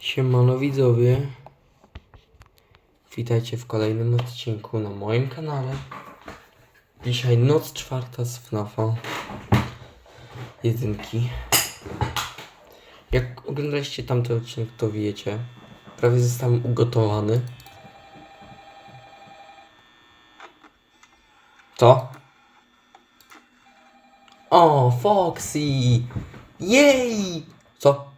Siemano widzowie. Witajcie w kolejnym odcinku na moim kanale. Dzisiaj noc czwarta z FNAFa. Jedynki. Jak oglądaliście tamten odcinek, to wiecie. Prawie zostałem ugotowany. Co? O, Foxy! Jej! Co?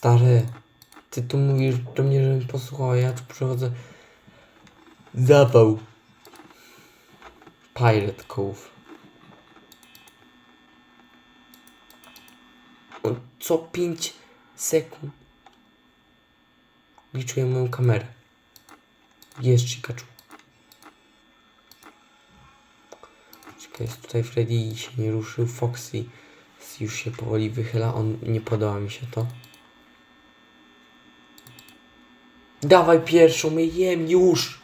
Stary, ty tu mówisz do mnie, żebym posłuchał, a ja tu przychodzę. Zawał. Pirate Cove. Co 5 sekund liczyłem moją kamerę. Jest Pikachu. Czekaj, jest tutaj Freddy się nie ruszył. Foxy już się powoli wychyla. On nie podoba mi się to. Dawaj pierwszą, my jem już!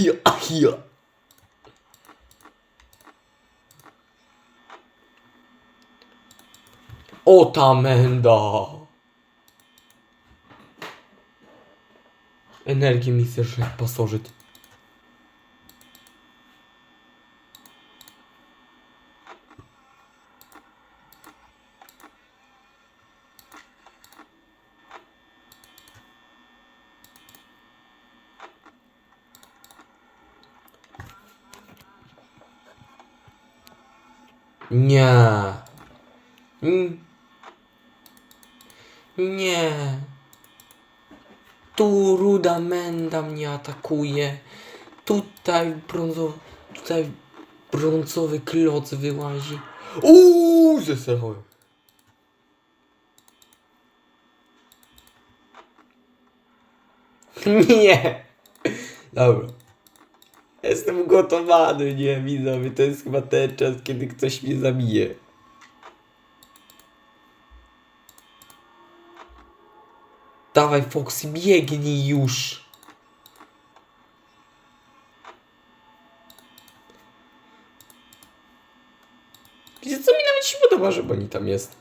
Ajo, ajo. O ta menda. Energię mi jak pasożyt. Nie. Nie. Tu ruda menda mnie atakuje. Tutaj brązowy, tutaj brązowy kloc wyłazi. Uuu, zesrałem. Nie. Dobra. Jestem ugotowany, nie widzowie. To jest chyba ten czas, kiedy ktoś mnie zabije. Dawaj, Foxy, biegnij już. Wiecie co, mi nawet się podoba, że Bonnie tam jest.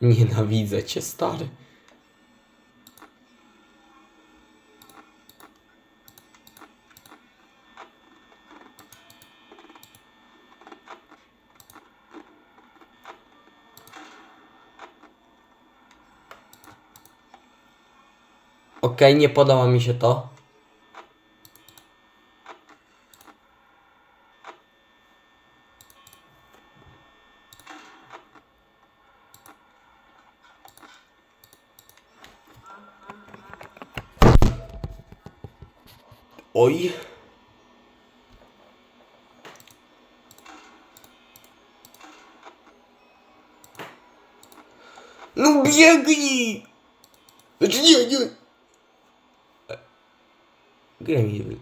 Nienawidzę cię, stary. Okej, nie podoba mi się to. Oj. No biegnij! Znaczy nie, nie. Gremlin.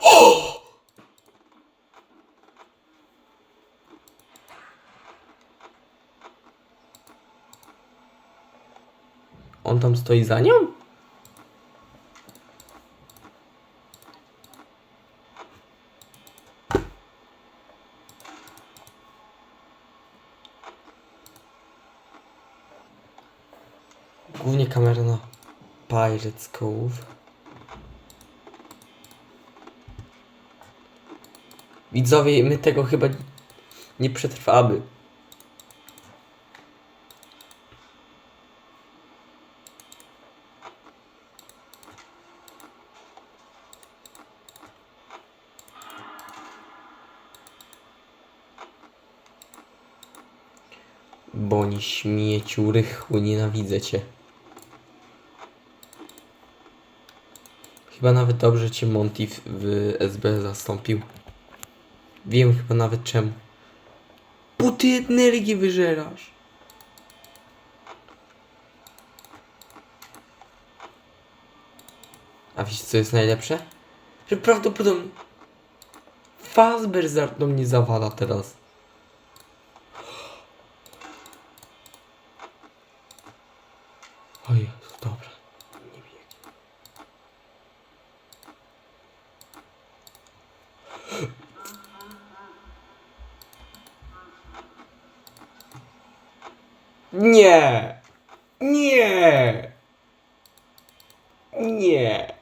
On tam stoi za nią? Pirates Cove. Widzowie, my tego chyba nie przetrwamy. Boni śmieciu rychły, nienawidzę cię. Chyba nawet dobrze cię Monty w, w SB zastąpił. Wiem chyba nawet czemu. Bo ty energię wyżerasz. A wiesz co jest najlepsze? Że prawdopodobnie Fazbear do mnie zawala teraz. O Jezu, dobra. Nie biegnie. Nie! Nie! Nie!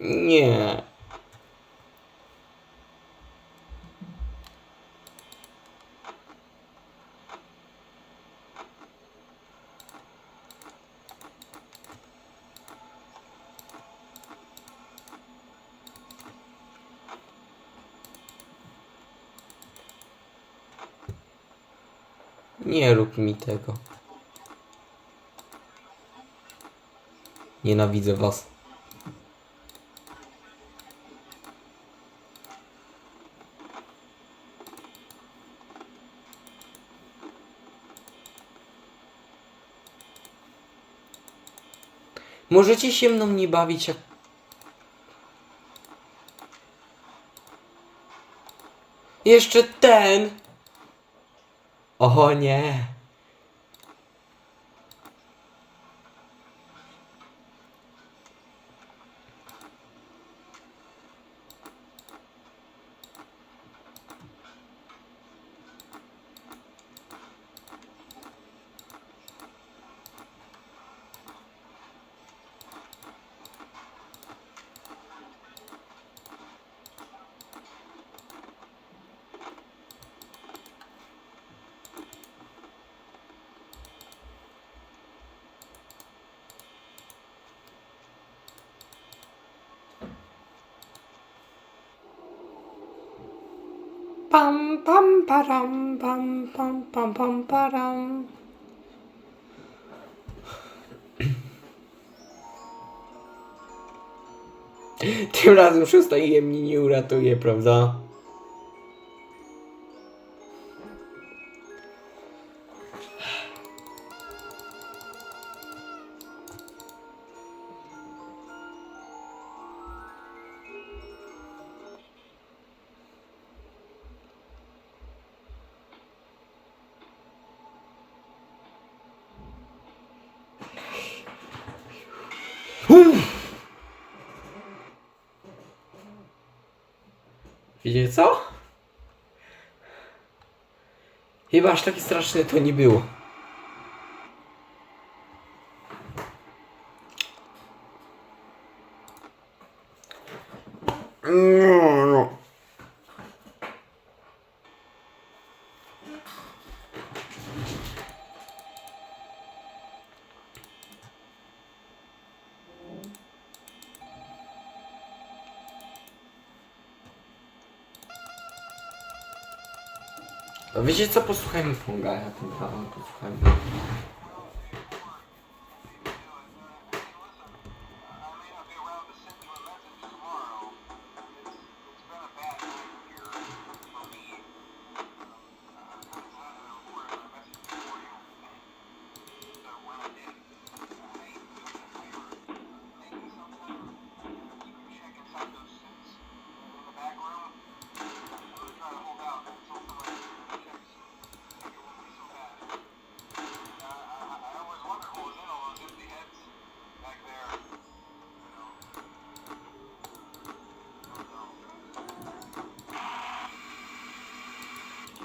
Nie! Nie rób mi tego. Nienawidzę was. Możecie się mną nie bawić jak... Jeszcze ten! O nie! Pam pam param pam pam pam pam param. Tym razem szósta i mnie nie uratuje, prawda? Wiecie co? Chyba aż takie straszne to nie było. Wiecie co? Posłuchajmy Funga, ja tym prawem posłuchajmy.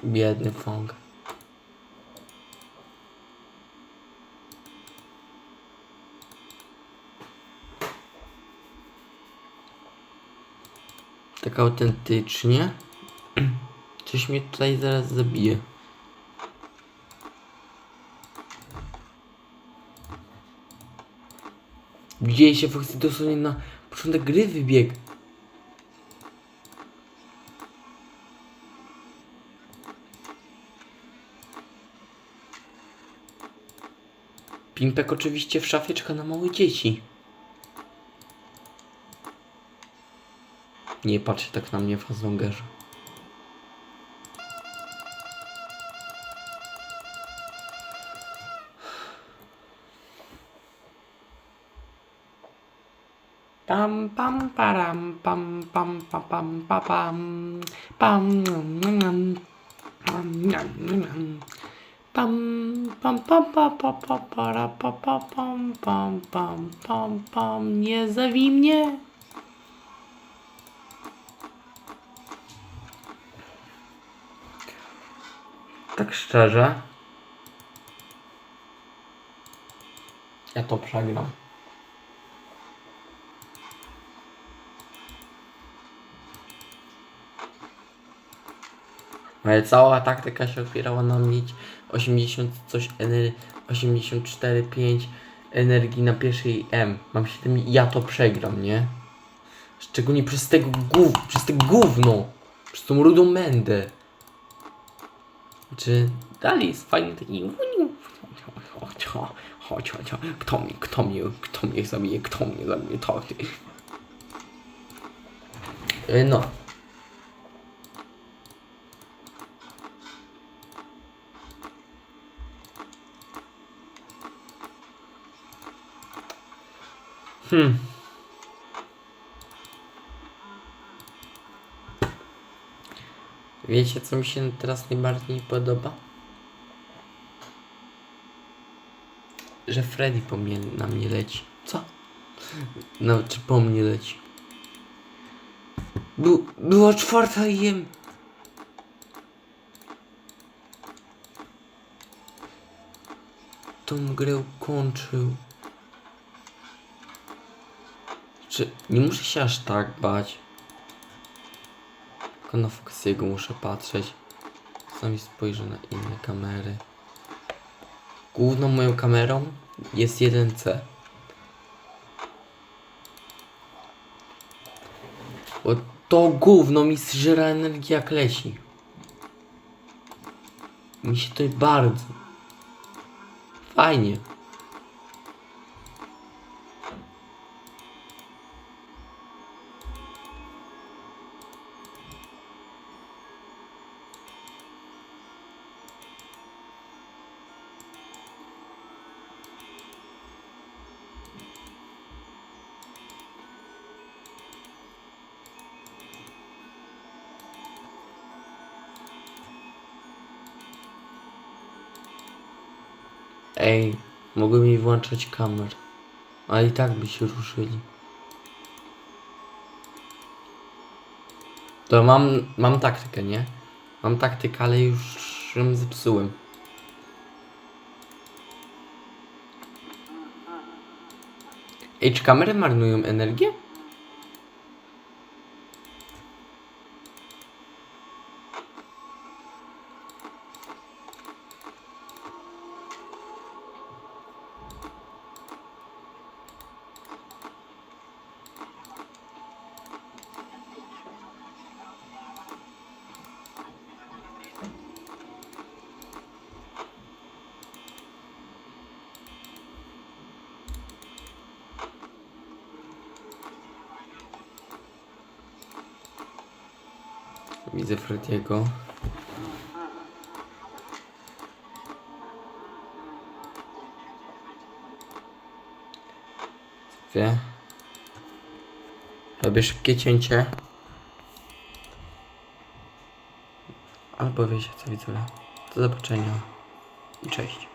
Biedny Fong. Tak autentycznie. Coś mnie tutaj zaraz zabije. Widzieli się Foxy dosłownie na początek gry wybiegł. Pimpek oczywiście w szafie czeka na małe dzieci. Nie patrzcie tak na mnie, fazongerze. Pam pam pam pam pam pam pam pam pam. Pam nom. pam pam pam pam pam pam para pa pa pam pam pam pam pam nie zawij mnie Tak szczerze. Ja to przegram. Ale cała taktyka się opierała na mieć 80 coś ener 84,5 energii na pierwszej M. Mam 7 i ja to przegram, nie? Szczególnie przez tego gów, przez te gówno. Przez tą rudą mędę. Czy dalej jest fajny taki chodź, chodź, chodź, kto mnie, kto mnie, kto mnie zabije, kto mnie zabije, to ty. No. Hmm. Wiecie, co mi się teraz najbardziej podoba? Że Freddy po mnie, na mnie leci. Co? No, czy po mnie leci? Był, była czwarta i jem. Tą grę kończył. Czy nie muszę się aż tak bać? Tylko na Foxy'ego muszę patrzeć. Sami spojrzę na inne kamery. Główną moją kamerą jest 1C. Bo to gówno mi zżera energię jak leci. Mi się to bardzo. Fajnie. Ej, mogłem mi włączać kamer. Ale i tak by się ruszyli. To mam, mam taktykę, nie? Mam taktykę, ale już ją zepsułem. Ej, czy kamery marnują energię? Widzę Frediego. Wie. Robię szybkie cięcie. Albo wiecie co widzowie. Do zobaczenia. I cześć.